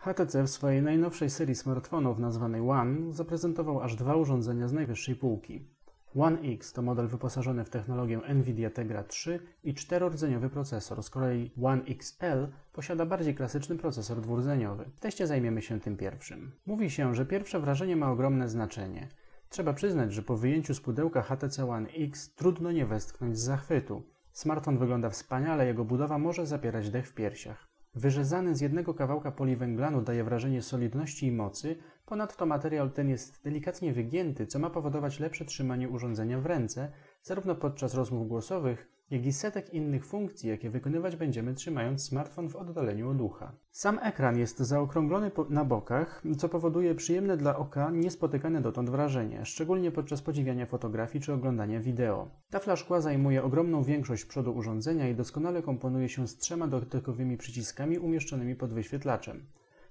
HTC w swojej najnowszej serii smartfonów nazwanej One zaprezentował aż dwa urządzenia z najwyższej półki. One X to model wyposażony w technologię NVIDIA Tegra 3 i czterordzeniowy procesor, z kolei One XL posiada bardziej klasyczny procesor dwurdzeniowy. W teście zajmiemy się tym pierwszym. Mówi się, że pierwsze wrażenie ma ogromne znaczenie. Trzeba przyznać, że po wyjęciu z pudełka HTC One X trudno nie westchnąć z zachwytu. Smartfon wygląda wspaniale, jego budowa może zapierać dech w piersiach. Wyrzezany z jednego kawałka poliwęglanu daje wrażenie solidności i mocy, ponadto materiał ten jest delikatnie wygięty, co ma powodować lepsze trzymanie urządzenia w ręce, zarówno podczas rozmów głosowych, jak i setek innych funkcji, jakie wykonywać będziemy trzymając smartfon w oddaleniu od ucha. Sam ekran jest zaokrąglony na bokach, co powoduje przyjemne dla oka niespotykane dotąd wrażenie, szczególnie podczas podziwiania fotografii czy oglądania wideo. Tafla szkła zajmuje ogromną większość przodu urządzenia i doskonale komponuje się z trzema dotykowymi przyciskami umieszczonymi pod wyświetlaczem.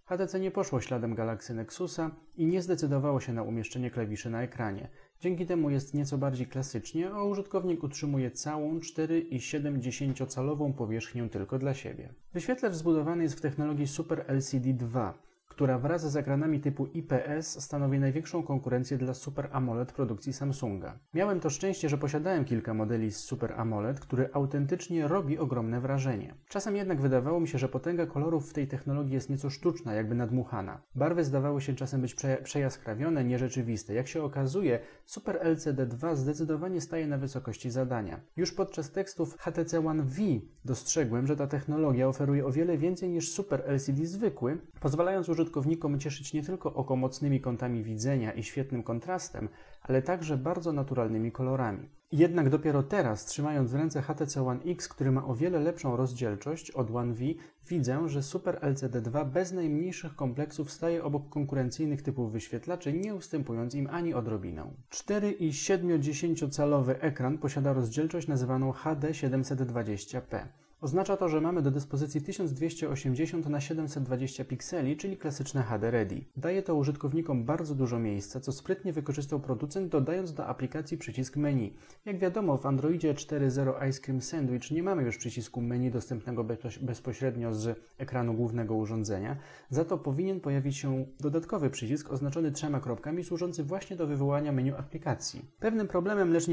HTC nie poszło śladem Galaxy Nexusa i nie zdecydowało się na umieszczenie klawiszy na ekranie. Dzięki temu jest nieco bardziej klasycznie, a użytkownik utrzymuje całą 4,7-calową powierzchnię tylko dla siebie. Wyświetlacz zbudowany jest w technologii Super LCD 2, która wraz z ekranami typu IPS stanowi największą konkurencję dla Super AMOLED produkcji Samsunga. Miałem to szczęście, że posiadałem kilka modeli z Super AMOLED, który autentycznie robi ogromne wrażenie. Czasem jednak wydawało mi się, że potęga kolorów w tej technologii jest nieco sztuczna, jakby nadmuchana. Barwy zdawały się czasem być prze przejaskrawione, nierzeczywiste. Jak się okazuje, Super LCD 2 zdecydowanie staje na wysokości zadania. Już podczas tekstów HTC One V dostrzegłem, że ta technologia oferuje o wiele więcej niż Super LCD zwykły, pozwalając użytkownikom użytkownikom cieszyć nie tylko oko mocnymi kątami widzenia i świetnym kontrastem, ale także bardzo naturalnymi kolorami. Jednak dopiero teraz, trzymając w ręce HTC One X, który ma o wiele lepszą rozdzielczość od One V, widzę, że Super LCD 2 bez najmniejszych kompleksów staje obok konkurencyjnych typów wyświetlaczy, nie ustępując im ani odrobinę. 4,7 calowy ekran posiada rozdzielczość nazywaną HD 720p. Oznacza to, że mamy do dyspozycji 1280 na 720 pikseli, czyli klasyczne HD Ready. Daje to użytkownikom bardzo dużo miejsca, co sprytnie wykorzystał producent, dodając do aplikacji przycisk menu. Jak wiadomo, w Androidzie 4.0 Ice Cream Sandwich nie mamy już przycisku menu dostępnego bezpośrednio z ekranu głównego urządzenia, za to powinien pojawić się dodatkowy przycisk oznaczony trzema kropkami, służący właśnie do wywołania menu aplikacji. Pewnym problemem, lecz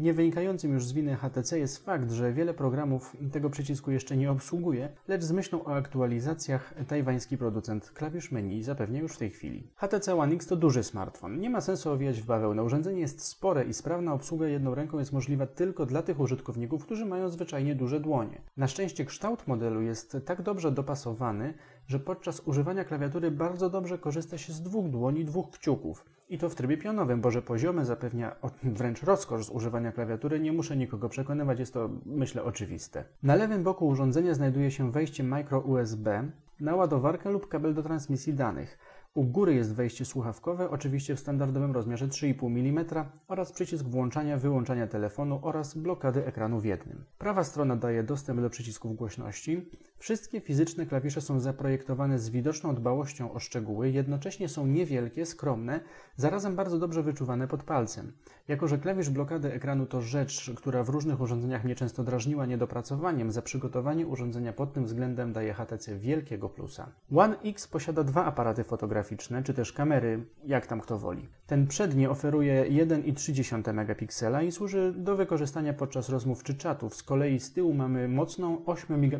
nie wynikającym już z winy HTC jest fakt, że wiele programów tego przycisku jeszcze nie obsługuje, lecz z myślą o aktualizacjach tajwański producent klawisz menu zapewnia już w tej chwili. HTC One X to duży smartfon. Nie ma sensu owijać w bawełnę. Urządzenie jest spore i sprawna obsługa jedną ręką jest możliwa tylko dla tych użytkowników, którzy mają zwyczajnie duże dłonie. Na szczęście kształt modelu jest tak dobrze dopasowany, że podczas używania klawiatury bardzo dobrze korzysta się z dwóch dłoni, dwóch kciuków. I to w trybie pionowym, bo że poziomy zapewnia wręcz rozkosz z używania klawiatury, nie muszę nikogo przekonywać, jest to myślę oczywiste. Na lewym boku urządzenia znajduje się wejście micro USB na ładowarkę lub kabel do transmisji danych. U góry jest wejście słuchawkowe, oczywiście w standardowym rozmiarze 3,5 mm oraz przycisk włączania, wyłączania telefonu oraz blokady ekranu w jednym. Prawa strona daje dostęp do przycisków głośności. Wszystkie fizyczne klawisze są zaprojektowane z widoczną dbałością o szczegóły, jednocześnie są niewielkie, skromne, zarazem bardzo dobrze wyczuwane pod palcem. Jako, że klawisz blokady ekranu to rzecz, która w różnych urządzeniach mnie często drażniła niedopracowaniem, za przygotowanie urządzenia pod tym względem daje HTC wielkiego plusa. One X posiada dwa aparaty fotograficzne czy też kamery, jak tam kto woli. Ten przedni oferuje 1,3 megapiksela i służy do wykorzystania podczas rozmów czy czatów. Z kolei z tyłu mamy mocną 8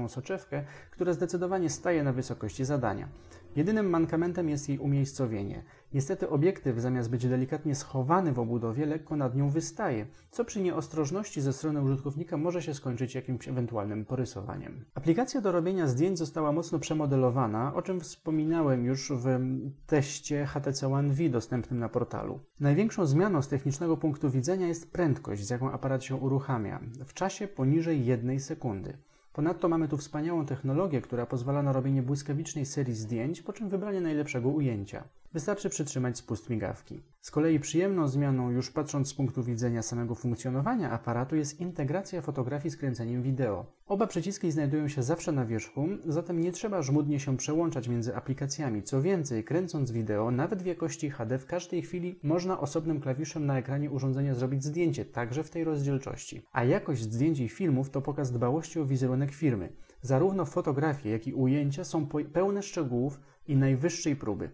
megapikselową soczewkę, która zdecydowanie staje na wysokości zadania. Jedynym mankamentem jest jej umiejscowienie. Niestety obiektyw zamiast być delikatnie schowany w obudowie lekko nad nią wystaje, co przy nieostrożności ze strony użytkownika może się skończyć jakimś ewentualnym porysowaniem. Aplikacja do robienia zdjęć została mocno przemodelowana, o czym wspominałem już w teście HTC One V dostępnym na portalu. Największą zmianą z technicznego punktu widzenia jest prędkość, z jaką aparat się uruchamia, w czasie poniżej jednej sekundy. Ponadto mamy tu wspaniałą technologię, która pozwala na robienie błyskawicznej serii zdjęć, po czym wybranie najlepszego ujęcia. Wystarczy przytrzymać spust migawki. Z kolei przyjemną zmianą, już patrząc z punktu widzenia samego funkcjonowania aparatu, jest integracja fotografii z kręceniem wideo. Oba przyciski znajdują się zawsze na wierzchu, zatem nie trzeba żmudnie się przełączać między aplikacjami. Co więcej, kręcąc wideo, nawet w jakości HD, w każdej chwili można osobnym klawiszem na ekranie urządzenia zrobić zdjęcie, także w tej rozdzielczości. A jakość zdjęć i filmów to pokaz dbałości o wizerunek firmy. Zarówno fotografie, jak i ujęcia są pełne szczegółów i najwyższej próby.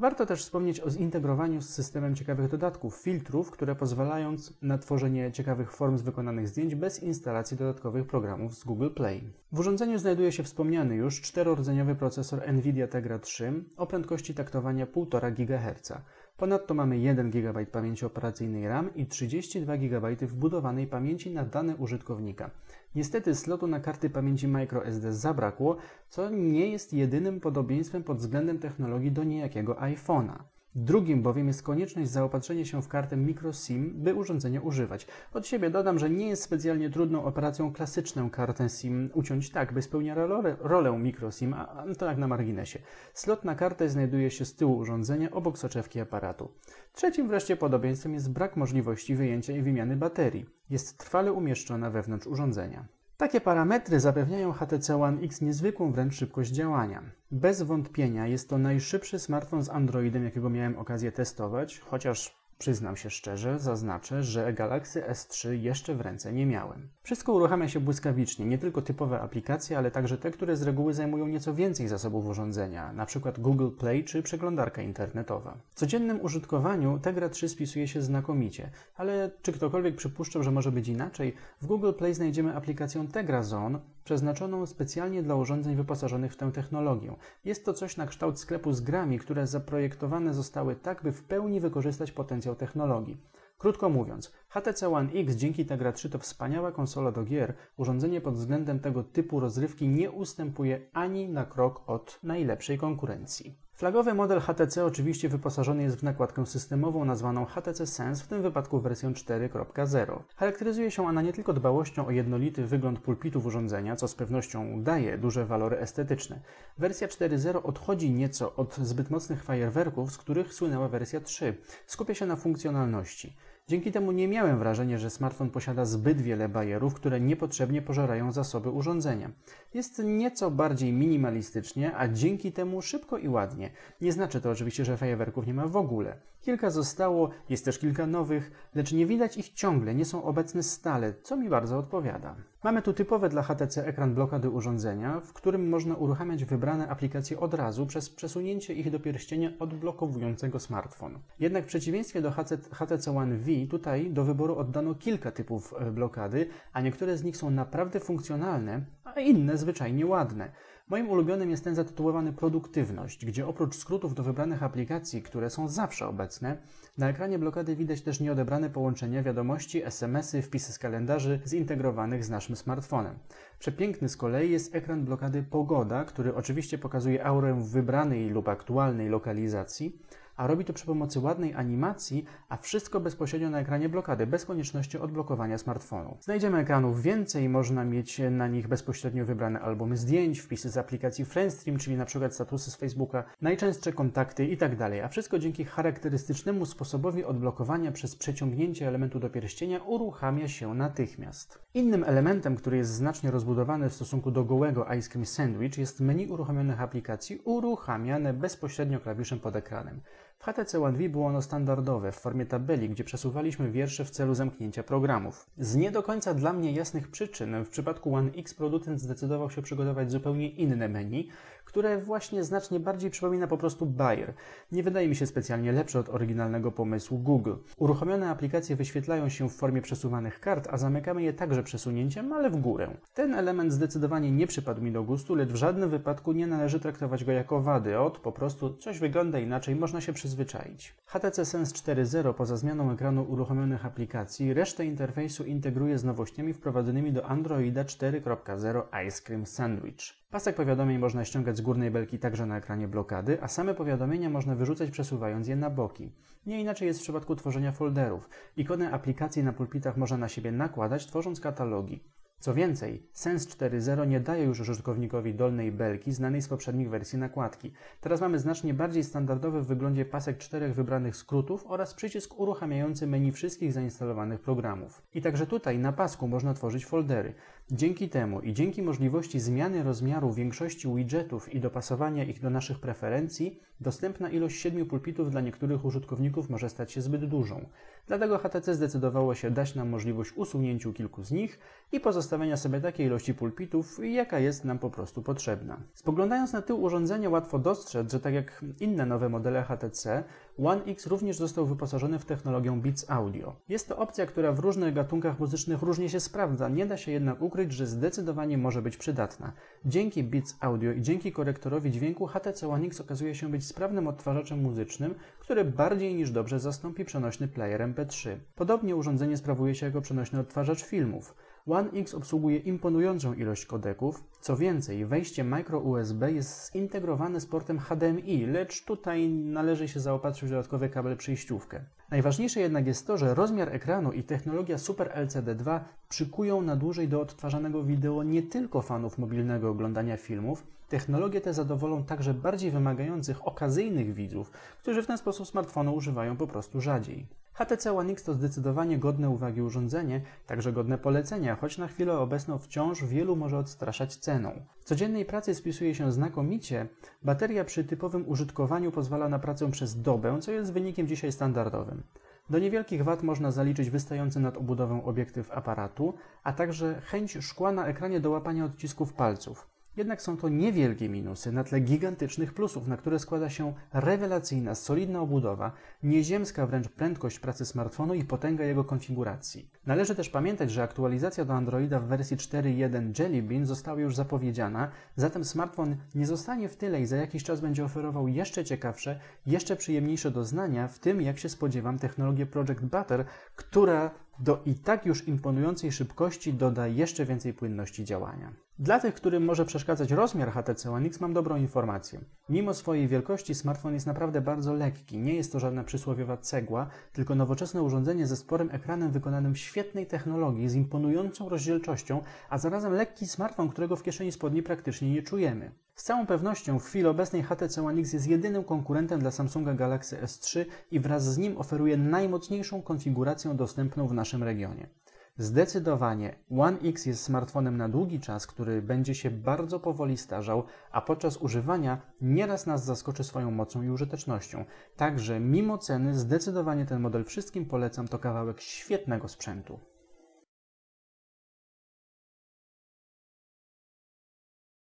Warto też wspomnieć o zintegrowaniu z systemem ciekawych dodatków, filtrów, które pozwalają na tworzenie ciekawych form z wykonanych zdjęć bez instalacji dodatkowych programów z Google Play. W urządzeniu znajduje się wspomniany już czterordzeniowy procesor NVIDIA Tegra 3 o prędkości taktowania 1,5 GHz. Ponadto mamy 1 GB pamięci operacyjnej RAM i 32 GB wbudowanej pamięci na dane użytkownika. Niestety slotu na karty pamięci microSD zabrakło, co nie jest jedynym podobieństwem pod względem technologii do niejakiego iPhone'a. Drugim bowiem jest konieczność zaopatrzenia się w kartę microSIM, by urządzenie używać. Od siebie dodam, że nie jest specjalnie trudną operacją klasyczną kartę SIM uciąć tak, by spełnia rolę, rolę microSIM, a to jak na marginesie. Slot na kartę znajduje się z tyłu urządzenia, obok soczewki aparatu. Trzecim wreszcie podobieństwem jest brak możliwości wyjęcia i wymiany baterii. Jest trwale umieszczona wewnątrz urządzenia. Takie parametry zapewniają HTC One X niezwykłą wręcz szybkość działania. Bez wątpienia jest to najszybszy smartfon z Androidem, jakiego miałem okazję testować, chociaż Przyznam się szczerze, zaznaczę, że Galaxy S3 jeszcze w ręce nie miałem. Wszystko uruchamia się błyskawicznie, nie tylko typowe aplikacje, ale także te, które z reguły zajmują nieco więcej zasobów urządzenia, np. Google Play czy przeglądarka internetowa. W codziennym użytkowaniu Tegra 3 spisuje się znakomicie, ale czy ktokolwiek przypuszczał, że może być inaczej? W Google Play znajdziemy aplikację Tegra Zone, przeznaczoną specjalnie dla urządzeń wyposażonych w tę technologię. Jest to coś na kształt sklepu z grami, które zaprojektowane zostały tak, by w pełni wykorzystać potencjał technologii. Krótko mówiąc, HTC One X dzięki Tegra 3 to wspaniała konsola do gier. Urządzenie pod względem tego typu rozrywki nie ustępuje ani na krok od najlepszej konkurencji. Flagowy model HTC oczywiście wyposażony jest w nakładkę systemową nazwaną HTC Sense, w tym wypadku wersją 4.0. Charakteryzuje się ona nie tylko dbałością o jednolity wygląd pulpitów urządzenia, co z pewnością daje duże walory estetyczne. Wersja 4.0 odchodzi nieco od zbyt mocnych fajerwerków, z których słynęła wersja 3. Skupia się na funkcjonalności. Dzięki temu nie miałem wrażenia, że smartfon posiada zbyt wiele bajerów, które niepotrzebnie pożerają zasoby urządzenia. Jest nieco bardziej minimalistycznie, a dzięki temu szybko i ładnie. Nie znaczy to oczywiście, że fajerwerków nie ma w ogóle. Kilka zostało, jest też kilka nowych, lecz nie widać ich ciągle, nie są obecne stale, co mi bardzo odpowiada. Mamy tu typowy dla HTC ekran blokady urządzenia, w którym można uruchamiać wybrane aplikacje od razu przez przesunięcie ich do pierścienia odblokowującego smartfon. Jednak w przeciwieństwie do HTC One V, tutaj do wyboru oddano kilka typów e, blokady, a niektóre z nich są naprawdę funkcjonalne, a inne zwyczajnie ładne. Moim ulubionym jest ten zatytułowany Produktywność, gdzie oprócz skrótów do wybranych aplikacji, które są zawsze obecne, na ekranie blokady widać też nieodebrane połączenia wiadomości, SMS-y, wpisy z kalendarzy zintegrowanych z naszym smartfonem. Przepiękny z kolei jest ekran blokady Pogoda, który oczywiście pokazuje aurę wybranej lub aktualnej lokalizacji, a robi to przy pomocy ładnej animacji, a wszystko bezpośrednio na ekranie blokady, bez konieczności odblokowania smartfonu. Znajdziemy ekranów więcej, można mieć na nich bezpośrednio wybrane albumy zdjęć, wpisy z aplikacji Friendstream, czyli przykład statusy z Facebooka, najczęstsze kontakty itd., tak a wszystko dzięki charakterystycznemu sposobowi odblokowania przez przeciągnięcie elementu do pierścienia uruchamia się natychmiast. Innym elementem, który jest znacznie rozbudowany w stosunku do gołego Ice Cream Sandwich jest menu uruchomionych aplikacji uruchamiane bezpośrednio klawiszem pod ekranem. W HTC One było ono standardowe w formie tabeli, gdzie przesuwaliśmy wiersze w celu zamknięcia programów. Z nie do końca dla mnie jasnych przyczyn w przypadku One X producent zdecydował się przygotować zupełnie inne menu, które właśnie znacznie bardziej przypomina po prostu Bayer. Nie wydaje mi się specjalnie lepsze od oryginalnego pomysłu Google. Uruchomione aplikacje wyświetlają się w formie przesuwanych kart, a zamykamy je także przesunięciem, ale w górę. Ten element zdecydowanie nie przypadł mi do gustu, lecz w żadnym wypadku nie należy traktować go jako wady. Od po prostu coś wygląda inaczej, można się przyzwyczaić. HTC Sense 4.0 poza zmianą ekranu uruchomionych aplikacji, resztę interfejsu integruje z nowościami wprowadzonymi do Androida 4.0 Ice Cream Sandwich. Pasek powiadomień można ściągać z górnej belki także na ekranie blokady, a same powiadomienia można wyrzucać przesuwając je na boki. Nie inaczej jest w przypadku tworzenia folderów. Ikony aplikacji na pulpitach można na siebie nakładać, tworząc katalogi. Co więcej, Sense 4.0 nie daje już użytkownikowi dolnej belki znanej z poprzednich wersji nakładki. Teraz mamy znacznie bardziej standardowy w wyglądzie pasek czterech wybranych skrótów oraz przycisk uruchamiający menu wszystkich zainstalowanych programów. I także tutaj na pasku można tworzyć foldery. Dzięki temu i dzięki możliwości zmiany rozmiaru większości widgetów i dopasowania ich do naszych preferencji, dostępna ilość siedmiu pulpitów dla niektórych użytkowników może stać się zbyt dużą. Dlatego HTC zdecydowało się dać nam możliwość usunięciu kilku z nich i pozostawienia sobie takiej ilości pulpitów, jaka jest nam po prostu potrzebna. Spoglądając na tył urządzenia, łatwo dostrzec, że tak jak inne nowe modele HTC, One X również został wyposażony w technologię Beats Audio. Jest to opcja, która w różnych gatunkach muzycznych różnie się sprawdza, nie da się jednak ukryć, że zdecydowanie może być przydatna. Dzięki Beats Audio i dzięki korektorowi dźwięku HTC One X okazuje się być sprawnym odtwarzaczem muzycznym, który bardziej niż dobrze zastąpi przenośny player MP3. Podobnie urządzenie sprawuje się jako przenośny odtwarzacz filmów. One X obsługuje imponującą ilość kodeków. Co więcej, wejście micro USB jest zintegrowane z portem HDMI, lecz tutaj należy się zaopatrzyć w dodatkowy kabel przejściówkę. Najważniejsze jednak jest to, że rozmiar ekranu i technologia Super LCD 2 przykują na dłużej do odtwarzanego wideo nie tylko fanów mobilnego oglądania filmów, technologie te zadowolą także bardziej wymagających okazyjnych widzów, którzy w ten sposób smartfonu używają po prostu rzadziej. HTC One X to zdecydowanie godne uwagi urządzenie, także godne polecenia, choć na chwilę obecną wciąż wielu może odstraszać ceną. W codziennej pracy spisuje się znakomicie, bateria przy typowym użytkowaniu pozwala na pracę przez dobę, co jest wynikiem dzisiaj standardowym. Do niewielkich wad można zaliczyć wystający nad obudową obiektyw aparatu, a także chęć szkła na ekranie do łapania odcisków palców. Jednak są to niewielkie minusy na tle gigantycznych plusów, na które składa się rewelacyjna, solidna obudowa, nieziemska wręcz prędkość pracy smartfonu i potęga jego konfiguracji. Należy też pamiętać, że aktualizacja do Androida w wersji 4.1 Jelly Bean została już zapowiedziana, zatem smartfon nie zostanie w tyle i za jakiś czas będzie oferował jeszcze ciekawsze, jeszcze przyjemniejsze doznania, w tym, jak się spodziewam, technologię Project Butter, która do i tak już imponującej szybkości doda jeszcze więcej płynności działania. Dla tych, którym może przeszkadzać rozmiar HTC One X, mam dobrą informację. Mimo swojej wielkości smartfon jest naprawdę bardzo lekki. Nie jest to żadna przysłowiowa cegła, tylko nowoczesne urządzenie ze sporym ekranem wykonanym w świetnej technologii, z imponującą rozdzielczością, a zarazem lekki smartfon, którego w kieszeni spodni praktycznie nie czujemy. Z całą pewnością w chwili obecnej HTC One X jest jedynym konkurentem dla Samsunga Galaxy S3 i wraz z nim oferuje najmocniejszą konfigurację dostępną w naszym regionie. Zdecydowanie One X jest smartfonem na długi czas, który będzie się bardzo powoli starzał, a podczas używania nieraz nas zaskoczy swoją mocą i użytecznością. Także mimo ceny zdecydowanie ten model wszystkim polecam, to kawałek świetnego sprzętu.